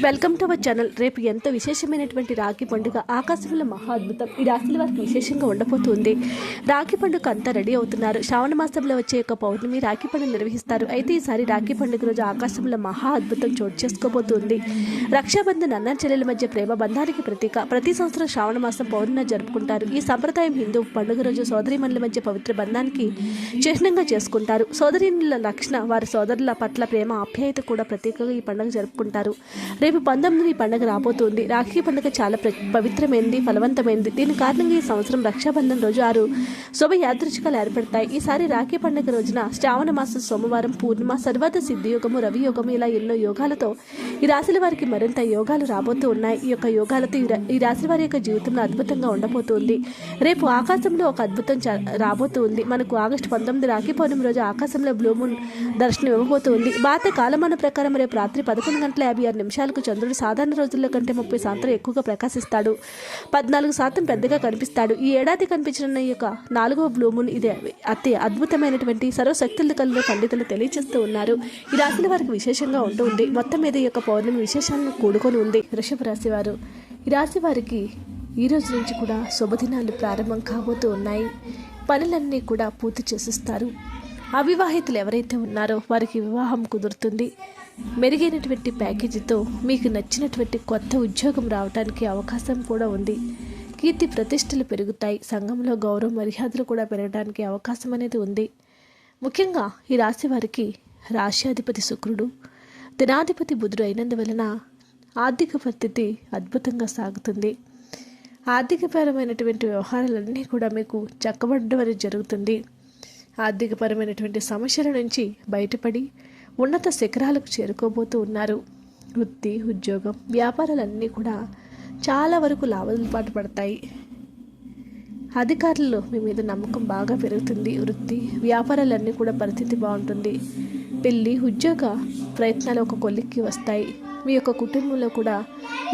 Welcome to our channel రేపు ఎంతో విశేషమైనటువంటి రాఖీ పండుగ. ఆకాశంలో మహా అద్భుతం. ఈ రాశుల వారికి విశేషంగా ఉండబోతుంది. రాఖీ పండుగ అంతా రెడీ అవుతున్నారు. శ్రావణ మాసంలో వచ్చే యొక్క పౌర్ణమి రాఖీ పండుగ నిర్వహిస్తారు. అయితే ఈసారి రాఖీ పండుగ రోజు ఆకాశంలో మహా అద్భుతం చోటు చేసుకోబోతుంది. రక్షాబంధన్ అన్న చెల్లెల మధ్య ప్రేమ బంధానికి ప్రతీక. ప్రతి సంవత్సరం శ్రావణ మాసం పౌర్ణమి జరుపుకుంటారు. ఈ సంప్రదాయం హిందూ పండుగ రోజు సోదరిమణుల మధ్య పవిత్ర బంధానికి చిహ్నంగా చేసుకుంటారు. సోదరిమణుల లక్షణ వారి సోదరుల పట్ల ప్రేమ ఆప్యాయత కూడా ప్రత్యేకంగా ఈ పండుగ జరుపుకుంటారు. రేపు పంతొమ్మిది పండుగ రాబోతుంది. రాఖీ పండుగ చాలా ప్ర- ఫలవంతమైంది. దీని కారణంగా ఈ సంవత్సరం రక్షాబంధన్ రోజు ఆరు శుభ ఏర్పడతాయి. ఈసారి రాఖీ పండుగ రోజున శ్రావణ మాసం సోమవారం పూర్ణిమ సర్వాద సిద్ధియోగము రవి యోగము ఇలా ఎన్నో యోగాలతో ఈ రాశుల వారికి మరింత యోగాలు రాబోతూ ఉన్నాయి. ఈ యొక్క యోగాలతో ఈ ఈ రాశి వారి యొక్క జీవితంలో అద్భుతంగా ఉండబోతుంది. రేపు ఆకాశంలో ఒక అద్భుతం రాబోతుంది. మనకు ఆగస్టు పంతొమ్మిది రాఖీ పౌర్ణమి రోజు ఆకాశంలో బ్లూ మూన్ దర్శనం ఇవ్వబోతుంది భారత కాలమాన ప్రకారం రేపు రాత్రి పదకొండు గంటల యాభై ఆరు నిమిషాలు పద్నాలుగు చంద్రుడు సాధారణ రోజుల్లో కంటే ముప్పై శాతం ఎక్కువగా ప్రకాశిస్తాడు. పద్నాలుగు శాతం పెద్దగా కనిపిస్తాడు. ఈ ఏడాది కనిపించిన ఈ యొక్క నాలుగవ బ్లూ ఇది ఇదే అతి అద్భుతమైనటువంటి సర్వశక్తుల కలిగిన పండితులు తెలియజేస్తూ ఉన్నారు. ఈ రాశుల వారికి విశేషంగా ఉంటూ ఉంది. మొత్తం మీద ఈ యొక్క పౌర్ణమి విశేషాలను కూడుకొని ఉంది. వృషభ రాశి వారు ఈ రాశి వారికి ఈ రోజు నుంచి కూడా శుభదినాలు ప్రారంభం కాబోతూ ఉన్నాయి. పనులన్నీ కూడా పూర్తి చేసిస్తారు. అవివాహితులు ఎవరైతే ఉన్నారో వారికి వివాహం కుదురుతుంది. మెరుగైనటువంటి ప్యాకేజీతో మీకు నచ్చినటువంటి కొత్త ఉద్యోగం రావడానికి అవకాశం కూడా ఉంది. కీర్తి ప్రతిష్టలు పెరుగుతాయి. సంఘంలో గౌరవ మర్యాదలు కూడా పెరగడానికి అవకాశం అనేది ఉంది. ముఖ్యంగా ఈ రాశి వారికి రాశ్యాధిపతి శుక్రుడు దినాధిపతి బుధుడు అయినందువలన ఆర్థిక పరిస్థితి అద్భుతంగా సాగుతుంది. ఆర్థికపరమైనటువంటి వ్యవహారాలన్నీ కూడా మీకు చక్కబడడం అనేది జరుగుతుంది. ఆర్థికపరమైనటువంటి సమస్యల నుంచి బయటపడి ఉన్నత శిఖరాలకు చేరుకోబోతూ ఉన్నారు. వృత్తి ఉద్యోగం వ్యాపారాలన్నీ కూడా చాలా వరకు లాభాలు పడతాయి. అధికారులు మీ మీద నమ్మకం బాగా పెరుగుతుంది. వృత్తి వ్యాపారాలన్నీ కూడా పరిస్థితి బాగుంటుంది. పెళ్ళి ఉద్యోగ ప్రయత్నాలు ఒక కొలిక్కి వస్తాయి. మీ యొక్క కుటుంబంలో కూడా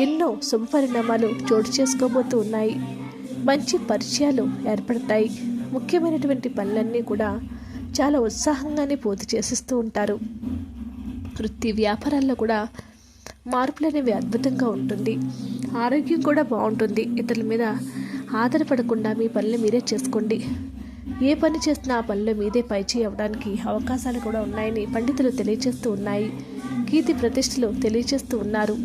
ఎన్నో శుభ పరిణామాలు చోటు చేసుకోబోతూ ఉన్నాయి. మంచి పరిచయాలు ఏర్పడతాయి. ముఖ్యమైనటువంటి పనులన్నీ కూడా చాలా ఉత్సాహంగానే పూర్తి చేసిస్తూ ఉంటారు. వృత్తి వ్యాపారాల్లో కూడా మార్పులు అనేవి అద్భుతంగా ఉంటుంది. ఆరోగ్యం కూడా బాగుంటుంది. ఇతరుల మీద ఆధారపడకుండా మీ పనులు మీరే చేసుకోండి. ఏ పని చేసినా ఆ పనిలో మీదే పైచేయి అవ్వడానికి అవకాశాలు కూడా ఉన్నాయని పండితులు తెలియజేస్తూ ఉన్నాయి. కీర్తి ప్రతిష్టలు తెలియజేస్తూ ఉన్నారు.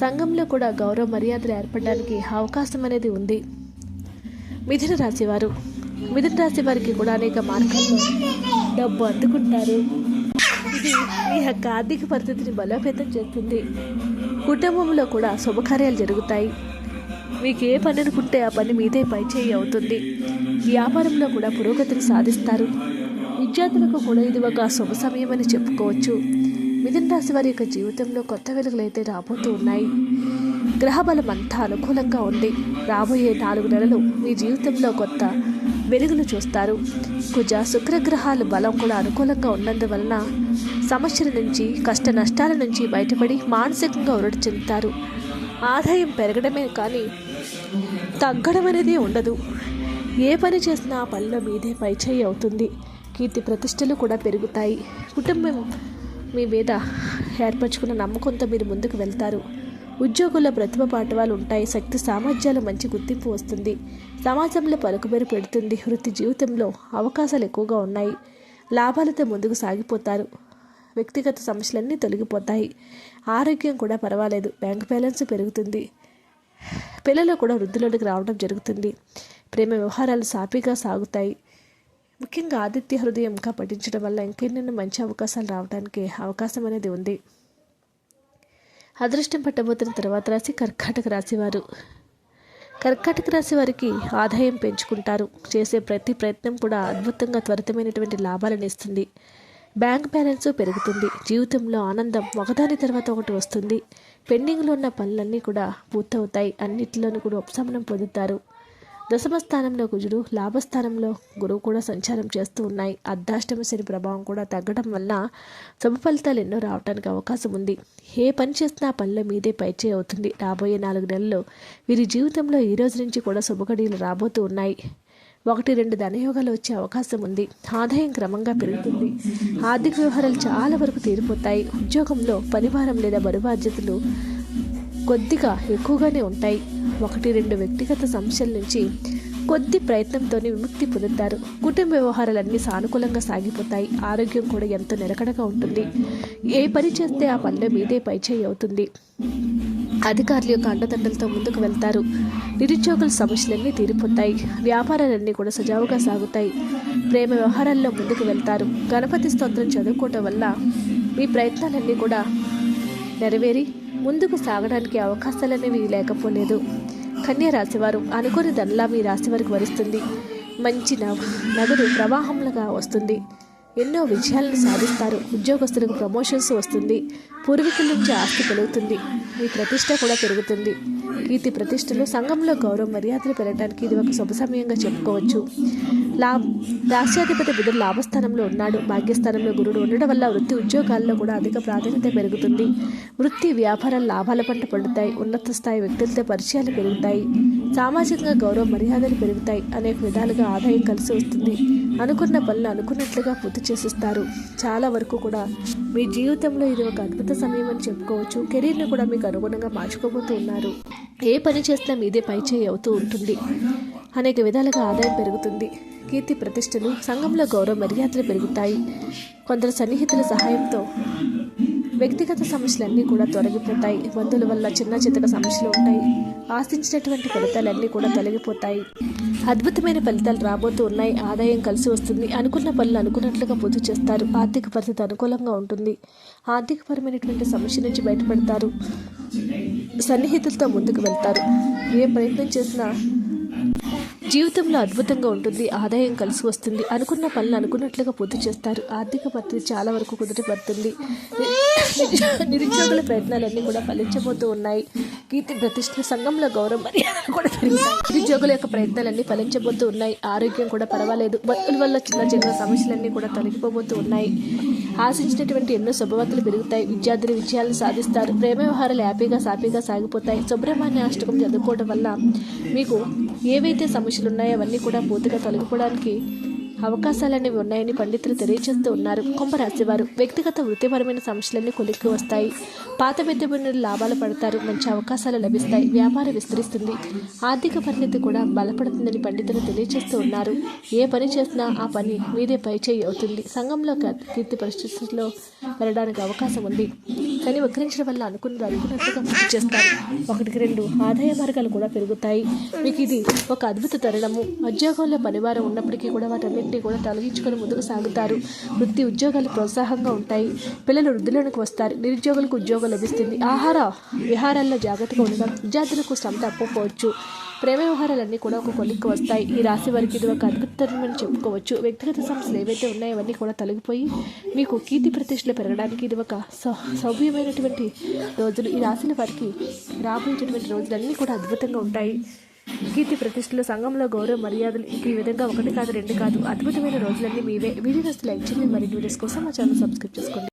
సంఘంలో కూడా గౌరవ మర్యాదలు ఏర్పడడానికి అవకాశం అనేది ఉంది. మిథున రాశివారు మిథున రాశి వారికి కూడా అనేక మార్గాల్లో డబ్బు అందుకుంటారు. ఇది మీ యొక్క ఆర్థిక పరిస్థితిని బలోపేతం చేస్తుంది. కుటుంబంలో కూడా శుభకార్యాలు జరుగుతాయి. మీకు ఏ పని అనుకుంటే ఆ పని మీదే పైచేయి అవుతుంది. వ్యాపారంలో కూడా పురోగతిని సాధిస్తారు. విద్యార్థులకు కూడా ఇది ఒక శుభ సమయం అని చెప్పుకోవచ్చు. మిథున రాశి వారి యొక్క జీవితంలో కొత్త వెలుగులు అయితే రాబోతూ ఉన్నాయి. గ్రహబలం అంతా అనుకూలంగా ఉంది. రాబోయే నాలుగు నెలలు మీ జీవితంలో కొత్త వెలుగులు చూస్తారు. కుజ శుక్రగ్రహాలు బలం కూడా అనుకూలంగా ఉన్నందువలన సమస్యల నుంచి కష్ట నష్టాల నుంచి బయటపడి మానసికంగా ఉరడి చెందుతారు. ఆదాయం పెరగడమే కానీ తగ్గడం అనేది ఉండదు. ఏ పని చేసినా ఆ పనిలో మీదే పైచేయి అవుతుంది. కీర్తి ప్రతిష్టలు కూడా పెరుగుతాయి. కుటుంబం మీ మీద ఏర్పరచుకున్న నమ్మకంతో మీరు ముందుకు వెళ్తారు. ఉద్యోగుల ప్రతిభ పాఠవాలు ఉంటాయి. శక్తి సామర్థ్యాలు మంచి గుర్తింపు వస్తుంది. సమాజంలో పలుకుబెరు పెడుతుంది. వృత్తి జీవితంలో అవకాశాలు ఎక్కువగా ఉన్నాయి. లాభాలతో ముందుకు సాగిపోతారు. వ్యక్తిగత సమస్యలన్నీ తొలగిపోతాయి. ఆరోగ్యం కూడా పర్వాలేదు. బ్యాంక్ బ్యాలెన్స్ పెరుగుతుంది. పిల్లలు కూడా వృద్ధిలోనికి రావడం జరుగుతుంది. ప్రేమ వ్యవహారాలు సాఫీగా సాగుతాయి. ముఖ్యంగా ఆదిత్య హృదయం ఇంకా పఠించడం వల్ల ఇంకెన్నెన్నో మంచి అవకాశాలు రావడానికి అవకాశం అనేది ఉంది. అదృష్టం పట్టబోతున్న తర్వాత రాశి కర్కాటక రాశివారు కర్కాటక రాశి వారికి ఆదాయం పెంచుకుంటారు. చేసే ప్రతి ప్రయత్నం కూడా అద్భుతంగా త్వరితమైనటువంటి లాభాలను ఇస్తుంది. బ్యాంక్ బ్యాలెన్స్ పెరుగుతుంది. జీవితంలో ఆనందం ఒకదాని తర్వాత ఒకటి వస్తుంది. పెండింగ్లో ఉన్న పనులన్నీ కూడా పూర్తవుతాయి. అన్నిటిలోనూ కూడా ఉపశమనం పొందుతారు. దశమ స్థానంలో కుజుడు లాభస్థానంలో గురువు కూడా సంచారం చేస్తూ ఉన్నాయి. అర్ధాష్టమ శని ప్రభావం కూడా తగ్గడం వల్ల శుభ ఫలితాలు ఎన్నో రావడానికి అవకాశం ఉంది. ఏ పని చేసినా ఆ పనిలో మీదే పైచే అవుతుంది. రాబోయే నాలుగు నెలల్లో వీరి జీవితంలో ఈ రోజు నుంచి కూడా శుభగడియలు రాబోతూ ఉన్నాయి. ఒకటి రెండు ధనయోగాలు వచ్చే అవకాశం ఉంది. ఆదాయం క్రమంగా పెరుగుతుంది. ఆర్థిక వ్యవహారాలు చాలా వరకు తీరిపోతాయి. ఉద్యోగంలో పనిభారం లేదా బరువు బాధ్యతలు కొద్దిగా ఎక్కువగానే ఉంటాయి. ఒకటి రెండు వ్యక్తిగత సమస్యల నుంచి కొద్ది ప్రయత్నంతోనే విముక్తి పొందుతారు. కుటుంబ వ్యవహారాలన్నీ సానుకూలంగా సాగిపోతాయి. ఆరోగ్యం కూడా ఎంతో నిలకడగా ఉంటుంది. ఏ పని చేస్తే ఆ పనిలో మీదే పైచేయి అవుతుంది. అధికారుల యొక్క అండదండలతో ముందుకు వెళ్తారు. నిరుద్యోగుల సమస్యలన్నీ తీరిపోతాయి. వ్యాపారాలన్నీ కూడా సజావుగా సాగుతాయి. ప్రేమ వ్యవహారాల్లో ముందుకు వెళ్తారు. గణపతి స్తోత్రం చదువుకోవటం వల్ల మీ ప్రయత్నాలన్నీ కూడా నెరవేరి ముందుకు సాగడానికి అవకాశాలనేవి లేకపోలేదు. కన్యా రాశివారు అనుకోని ధనలా మీ రాశి వారికి వరిస్తుంది. మంచి నగదు ప్రవాహంలుగా వస్తుంది. ఎన్నో విజయాలను సాధిస్తారు. ఉద్యోగస్తులకు ప్రమోషన్స్ వస్తుంది. పూర్వీకుల నుంచి ఆస్తి పెరుగుతుంది. మీ ప్రతిష్ట కూడా పెరుగుతుంది. కీర్తి ప్రతిష్టలు సంఘంలో గౌరవ మర్యాదలు పెరగడానికి ఇది ఒక శుభ సమయంగా చెప్పుకోవచ్చు. లా రాష్ట్రాధిపతి బుధుడు లాభస్థానంలో ఉన్నాడు. భాగ్యస్థానంలో గురుడు ఉండడం వల్ల వృత్తి ఉద్యోగాల్లో కూడా అధిక ప్రాధాన్యత పెరుగుతుంది. వృత్తి వ్యాపారాలు లాభాల పంట పండుతాయి. ఉన్నత స్థాయి వ్యక్తులతో పరిచయాలు పెరుగుతాయి. సామాజికంగా గౌరవ మర్యాదలు పెరుగుతాయి. అనేక విధాలుగా ఆదాయం కలిసి వస్తుంది. అనుకున్న పనులు అనుకున్నట్లుగా పూర్తి చేసిస్తారు. చాలా వరకు కూడా మీ జీవితంలో ఇది ఒక అద్భుత సమయం అని చెప్పుకోవచ్చు. కెరీర్ని కూడా మీకు అనుగుణంగా మార్చుకోబోతూ ఉన్నారు ఏ పని చేసినా మీదే పైచేయి అవుతూ ఉంటుంది. అనేక విధాలుగా ఆదాయం పెరుగుతుంది. కీర్తి ప్రతిష్టలు సంఘంలో గౌరవ మర్యాదలు పెరుగుతాయి. కొందరు సన్నిహితుల సహాయంతో వ్యక్తిగత సమస్యలన్నీ కూడా తొలగిపోతాయి. మందుల వల్ల చిన్న చితక సమస్యలు ఉంటాయి. ఆశించినటువంటి ఫలితాలన్నీ కూడా తొలగిపోతాయి. అద్భుతమైన ఫలితాలు రాబోతూ ఉన్నాయి. ఆదాయం కలిసి వస్తుంది. అనుకున్న పనులు అనుకున్నట్లుగా పూర్తి చేస్తారు. ఆర్థిక పరిస్థితి అనుకూలంగా ఉంటుంది. ఆర్థికపరమైనటువంటి సమస్య నుంచి బయటపడతారు. సన్నిహితులతో ముందుకు వెళ్తారు. ఏ ప్రయత్నం చేసినా జీవితంలో అద్భుతంగా ఉంటుంది. ఆదాయం కలిసి వస్తుంది. అనుకున్న పనులు అనుకున్నట్లుగా పూర్తి చేస్తారు. ఆర్థిక పరిస్థితి చాలా వరకు కుదిరిపడుతుంది నిరుద్యోగుల ప్రయత్నాలన్నీ కూడా ఫలించబోతూ ఉన్నాయి. కీర్తి ప్రతిష్ట సంఘంలో గౌరవం మర్యాదలు కూడా పెరుగుతాయి నిరుద్యోగుల యొక్క ప్రయత్నాలన్నీ ఫలించబోతూ ఉన్నాయి. ఆరోగ్యం కూడా పర్వాలేదు. భక్తుల వల్ల చిన్న చిన్న సమస్యలన్నీ కూడా తొలగిపోబోతూ ఉన్నాయి. ఆశించినటువంటి ఎన్నో శుభవార్తలు పెరుగుతాయి. విద్యార్థులు విజయాలను సాధిస్తారు. ప్రేమ వ్యవహారాలు హ్యాపీగా సాఫీగా సాగిపోతాయి. సుబ్రహ్మణ్య అష్టకం చదువుకోవడం వల్ల మీకు ఏవైతే సమస్యలు ఉన్నాయో అవన్నీ కూడా పూర్తిగా తొలగిపోవడానికి అవకాశాలు అనేవి ఉన్నాయని పండితులు తెలియజేస్తూ ఉన్నారు. కుంభరాశి వారు వ్యక్తిగత వృత్తిపరమైన సమస్యలన్నీ కొలిక్కి వస్తాయి. పాత విద్యమైన లాభాలు పడతారు మంచి అవకాశాలు లభిస్తాయి వ్యాపారం విస్తరిస్తుంది. ఆర్థిక పరిణితి కూడా బలపడుతుందని పండితులు తెలియజేస్తూ ఉన్నారు. ఏ పని చేసినా ఆ పని మీదే పైచేయి అవుతుంది. సంఘంలో కీర్తి పరిస్థితుల్లో పెరగడానికి అవకాశం ఉంది. కానీ వక్రించడం వల్ల అనుకున్నది అనుకున్నట్లుగా పూర్తి చేస్తారు. ఒకటికి రెండు ఆదాయ మార్గాలు కూడా పెరుగుతాయి. మీకు ఇది ఒక అద్భుత తరుణము. ఉద్యోగంలో పనివారం ఉన్నప్పటికీ కూడా వాటన్నింటినీ కూడా తొలగించుకొని ముందుకు సాగుతారు. వృత్తి ఉద్యోగాలు ప్రోత్సాహంగా ఉంటాయి. పిల్లలు వృద్ధిలోనికి వస్తారు. నిరుద్యోగులకు ఉద్యోగం లభిస్తుంది. ఆహార విహారాల్లో జాగ్రత్తగా ఉండడం విద్యార్థులకు శ్రమ తప్పకపోవచ్చు ప్రేమ వ్యవహారాలన్నీ కూడా ఒక కొలిక్కి వస్తాయి. ఈ రాశి వారికి ఇది ఒక అద్భుతమని చెప్పుకోవచ్చు. వ్యక్తిగత సమస్యలు ఏవైతే ఉన్నాయో అవన్నీ కూడా తొలగిపోయి మీకు కీర్తి ప్రతిష్టలు పెరగడానికి ఇది ఒక సౌ సౌభ్యమైనటువంటి రోజులు. ఈ రాశిని వారికి రాబోయేటటువంటి రోజులన్నీ కూడా అద్భుతంగా ఉంటాయి. కీర్తి ప్రతిష్టలు సంఘంలో గౌరవ మర్యాదలు ఈ విధంగా ఒకటి కాదు రెండు కాదు అద్భుతమైన రోజులన్నీ మీవే. వీడియోస్ లైక్ చేయండి మరిన్ని వీడియోస్ కోసం మా ఛానల్ సబ్స్క్రైబ్ చేసుకోండి.